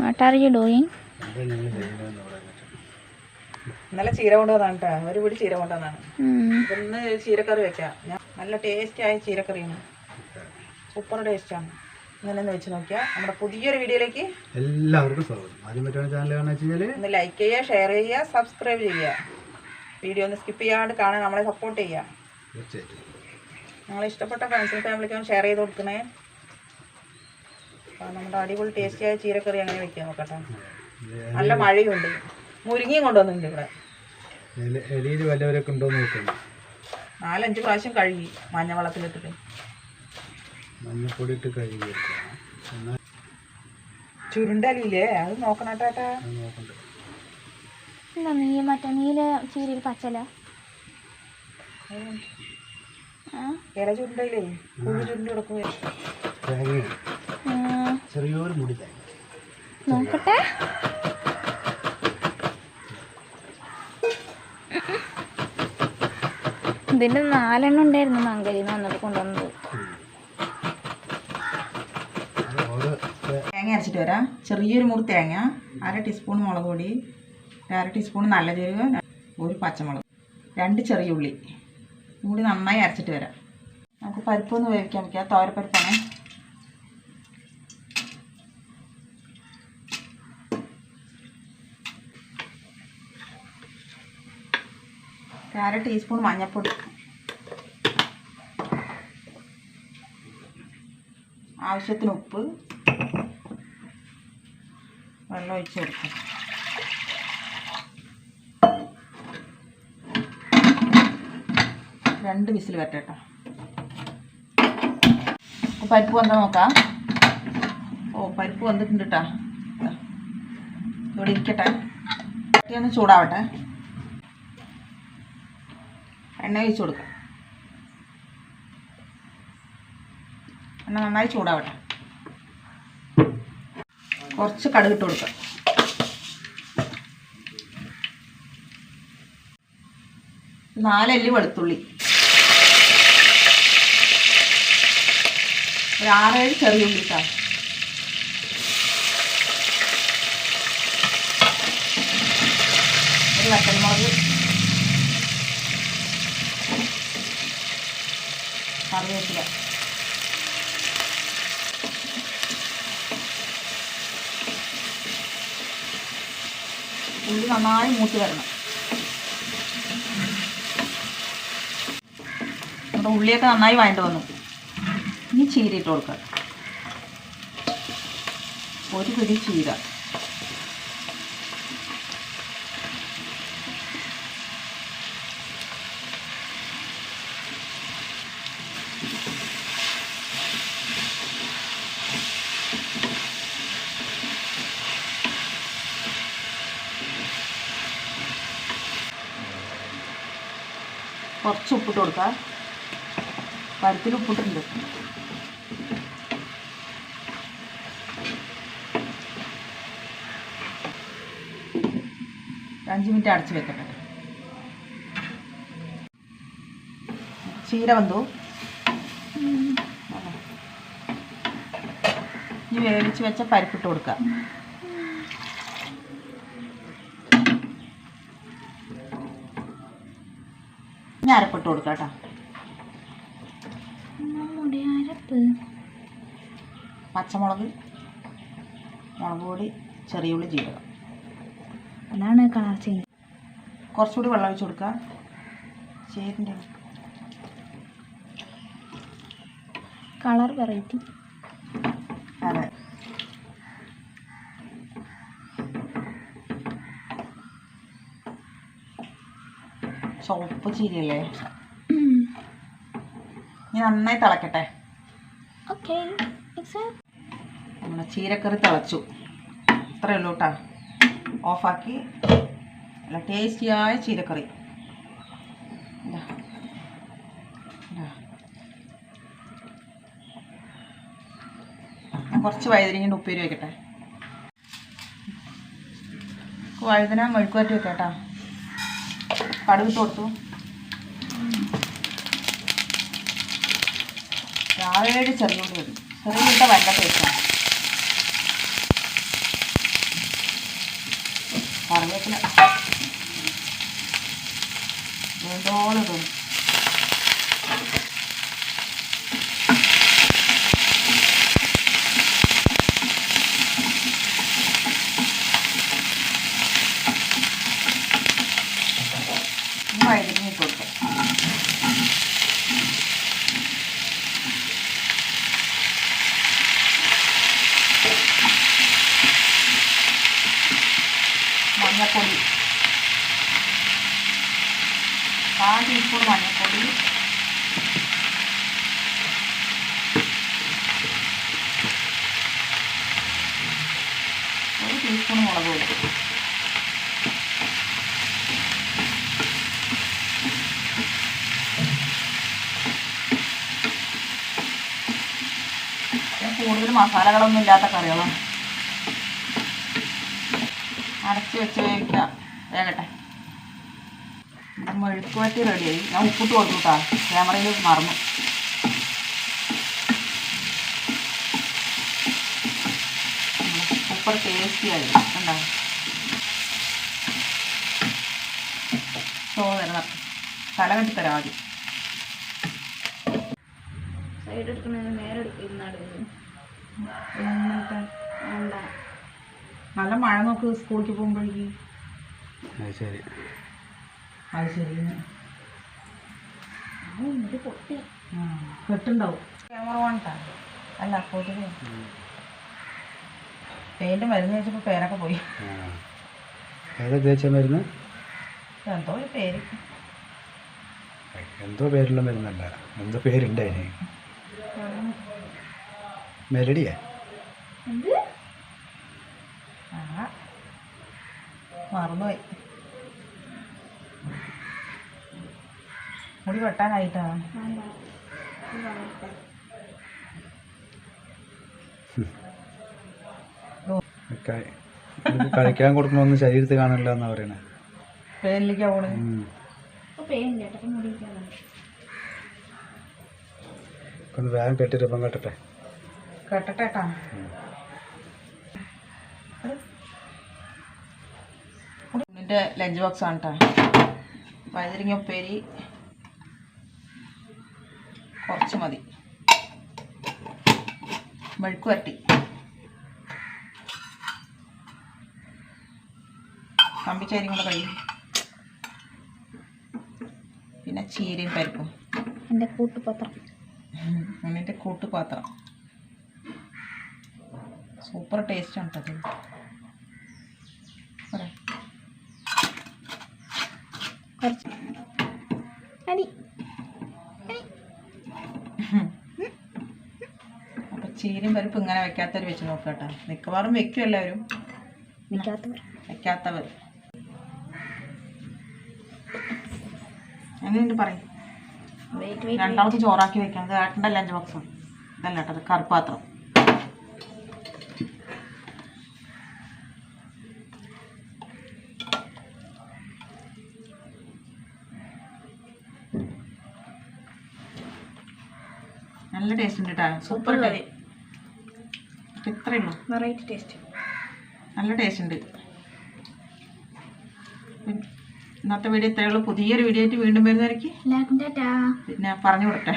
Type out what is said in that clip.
What are you doing? നല്ല ചീര കൊണ്ടുവന്നാണ് കേട്ടോ ഒരു പിടി ചീര കൊണ്ടുവന്നാണ്. ഒന്ന് ചീരക്കറി വെക്കാം. ഞാൻ നല്ല ടേസ്റ്റായ ചീരക്കറിയാണ്. സൂപ്പർ ടേസ്റ്റാണ് ഇന്നലെ ഒന്ന് വെച്ച് നോക്കിയാൽ നമ്മുടെ പുതിയൊരു വീഡിയോയിലേക്ക് എല്ലാവർക്കും സ്വാഗതം. ആദ്യം പറ്റുന്ന ചാനൽ കാണാൻ ഒന്ന് ലൈക്ക് ചെയ്യുക ഷെയർ ചെയ്യുക സബ്സ്ക്രൈബ് ചെയ്യുക. വീഡിയോ ഒന്ന് സ്കിപ്പ് ചെയ്യാണ്ട് കാണാൻ നമ്മളെ സപ്പോർട്ട് ചെയ്യുക. തീർച്ചയായിട്ടും. ഞങ്ങളെ ഇഷ്ടപ്പെട്ട ഫ്രണ്ട്സിനും ഫാമിലിക്കും ഷെയർ ചെയ്ത് കൊടുക്കണേ അപ്പോൾ നമ്മുടെ അടിപൊളി ടേസ്റ്റിയായ ചീരക്കറി അങ്ങനെ വെക്കാൻ നോക്കട്ടെ നല്ല മഴയുണ്ട്. മുരിങ്ങയും കൊണ്ടുവന്നിട്ടുണ്ട് ഇവിടെ. എലിയിൽ വല്ലവരൊക്കെ ഉണ്ടോ നോക്കണം നാലഞ്ച് പ്രാവശ്യം കഴുകി മഞ്ഞ വെള്ളത്തിലിട്ടിട്ട് മഞ്ഞപ്പൊടി ഇട്ട് കഴുകി ചുരുണ്ടലില്ലേ അത് നോക്കണം ചേട്ടാ അത് എന്താ നീ മറ്റേ നീല ചീരയിൽ പച്ചല? ഇല ചുരുണ്ടയില്ലേ? കുഴി ചുരുണ്ട് കിടക്കുക ചെറിയൊരു മുടി തേങ്ങ നോക്കട്ടെ. ഇതിന്റെ നാലെണ്ണം ഉണ്ടായിരുന്നു മംഗലിന്ന് വന്നത് കൊണ്ടുവന്നത്. അത് ഓരോ തേങ്ങ അരച്ചിട്ട് വരാം. ചെറിയൊരു മുറി തേങ്ങ അര ടീസ്പൂൺ മുളക് പൊടി അര ടീസ്പൂൺ നല്ല ജീരകം ഒരു പച്ചമുളക് രണ്ട് ചെറിയ ഉള്ളി. കൂടി നന്നായി അരച്ചിട്ട് വരാം. നമുക്ക് പരിപ്പൊന്ന് വേവിക്കാൻ വയ്ക്കാം തോരപ്പരിപ്പാണ് ഒരു അര ടീസ്പൂൺ മഞ്ഞൾപ്പൊടി ആവശ്യത്തിന് ഉപ്പ്. വെള്ളം ഒഴിച്ച് കൊടുക്കും രണ്ട് വിസിൽ വരട്ടെ കേട്ടോ പരിപ്പ് വന്നാൽ നോക്കാം. ഓ പരിപ്പ് വന്നിട്ടുണ്ട് കേട്ടോ ഇവിടെ ഇരിക്കട്ടെ. ചൂടാവട്ടെ. എണ്ണ ഒഴിച്ച് കൊടുക്കാം. എണ്ണ നന്നായി ചൂടാവട്ടെ. കുറച്ച് കടുക് ഇട്ട് കൊടുക്കാം. നാലല്ലി വെളുത്തുള്ളി. ഒരു ആറേഴ് ചെറിയ ഉള്ളി ഇട്ടാ ഒരു വറ്റൽമുളക് കറിവേപ്പില. ഉള്ളി നന്നായി മൂത്ത് വരണം. നമ്മുടെ ഉള്ളിയൊക്കെ നന്നായി വാങ്ങിട്ട് വന്നു. ഇനി ചീരയിട്ട് ഇട്ട് കൊടുക്കുക ഒരു പിടി ചീര. കുറച്ച് ഉപ്പിട്ട് കൊടുക്കുക പരത്തിൽ ഉപ്പിട്ടുണ്ട് അഞ്ച് മിനിറ്റ് അടച്ച് വെക്കട്ടെ. ചീര വന്നു. ഇനി വേവിച്ച് വെച്ച പരിപ്പിട്ട് കൊടുക്കുക അരപ്പിട്ട് കൊടുക്കാം കേട്ടോ. നമ്മുടെ അരപ്പ് പച്ചമുളക് മുളക് പൊടി ചെറിയ ഉള്ളി ജീരകം. അതാണ് കളർ ചേഞ്ച് കുറച്ചുകൂടി വെള്ളം ഒഴിച്ച് കൊടുക്കുക. ചേരിന്റെ കളർ വെറൈറ്റി അതെ ചുവപ്പ് ചീരയല്ലേ ഇനി നന്നായി തിളക്കട്ടെ. ഓക്കെ നമ്മുടെ ചീരക്കറി തിളച്ചു. ഇത്രയേ ഉള്ളൂ കേട്ടോ ഓഫാക്കി. നല്ല ടേസ്റ്റിയായ ചീരക്കറി. കുറച്ച് വഴുതനങ്ങിന്റെ ഉപ്പേരി വയ്ക്കട്ടെ വഴുതന മെഴുക്കുവരട്ടി വെക്കാം കേട്ടോ കടുകിട്ട് കൊടുത്തു. രാവിലെ ചെറുതോട് വരും ചെറുതിട്ട ഭയങ്കര ടേസ്റ്റാണ് കറിവേപ്പില. വീണ്ടോളം ഇടും. ഇട്ട് കൊടുക്കാം മഞ്ഞപ്പൊടി. കാൽ ടീസ്പൂൺ മഞ്ഞപ്പൊടി. ഒരു ടീസ്പൂൺ മുളക് പൊടി. കൂടുതൽ മസാലകളൊന്നും ഇല്ലാത്ത കറികളാണ് അടച്ച് വെച്ച് വേവിക്കുക വേകട്ടെ നമ്മുടെ മെഴുക്കുവറ്റി റെഡിയായി ഞാൻ ഉപ്പിട്ട് കൊടുത്തു കേട്ടോ ക്യാമറയിൽ മറന്നു. സൂപ്പർ ടേസ്റ്റി ആയി. കണ്ടോ? സോ തരണം തല കെട്ടിത്തരാം ആദ്യം. സൈഡ് എടുക്കണത് നേരെ എടുക്കുന്നാട് എന്നിട്ട് നല്ല മഴ നോക്ക് സ്കൂളിലേക്ക് പോകുമ്പോഴേക്ക്. ശരി. അത് ശരി. ഇത് പൊട്ടി. കെട്ടുണ്ടാവും. ക്യാമറ വേണ്ട അല്ല കൊതുക് പേന്റെ മരുന്ന് വെച്ചപ്പോൾ പേരൊക്കെ പോയി. ഏതാ മരുന്ന്? എന്തോ ഒരു പേര്. എന്തോ പേരുള്ള മരുന്നല്ല. എന്തോ പേരുണ്ട് അതിന്. മെലഡിയാ? മറന്നുപോയി. മുടി വെട്ടാനായിട്ടാ? കഴിക്കാൻ കൊടുക്കണമെന്ന് ശരീരത്തിൽ കാണില്ല എന്നാ പറയണേ. പേരിലേക്കാ പോണേ വേഗം കെട്ടിട്ട് ഇപ്പം കെട്ടട്ടെ. കെട്ടട്ടേട്ടാ ഇതിന്റെ ലഞ്ച് ബോക്സ് ആണ് കേട്ടോ വഴുതിരിങ്ങ ഉപ്പേരി. കുറച്ച് മതി. മെഴുക്ക് വരട്ടി. കമ്പിച്ചേരിയും കൂടെ കഴിയും. പിന്നെ ചീരയും പരിപ്പും. എന്റെ കൂട്ടുപാത്രം. എന്നിട്ട് കൂട്ടുപാത്രം. സൂപ്പർ ടേസ്റ്റ് ആണ്? കുറച്ച്. അപ്പൊ ചീരയും പരിപ്പ് ഇങ്ങനെ വെക്കാത്തവർ വെച്ച് നോക്കുക കേട്ടോ. മിക്കവാറും വെക്കും എല്ലാവരും. നിൽക്കാത്തവർ വെക്കാത്തവർ. എങ്ങനെയുണ്ട് പറയും. വെയിറ്റ് വെയിറ്റ് രണ്ടാമത് ചോറാക്കി വെക്കാം അത് ഏട്ടന്റെ ലഞ്ച് ബോക്സ്. ഇതല്ല കേട്ടോ കറുപ്പാത്രം നല്ല ടേസ്റ്റ് ഉണ്ട് കേട്ടോ സൂപ്പർ കറി വെറൈറ്റി ടേസ്റ്റ് നല്ല ടേസ്റ്റ് ഉണ്ട്. ഇന്നത്തെ വീഡിയോ ഇത്രയുള്ളൂ പുതിയൊരു വീഡിയോ ആയിട്ട് വീണ്ടും വരുന്നതായിരിക്കും. പിന്നെ പറഞ്ഞു കൊടുട്ടെ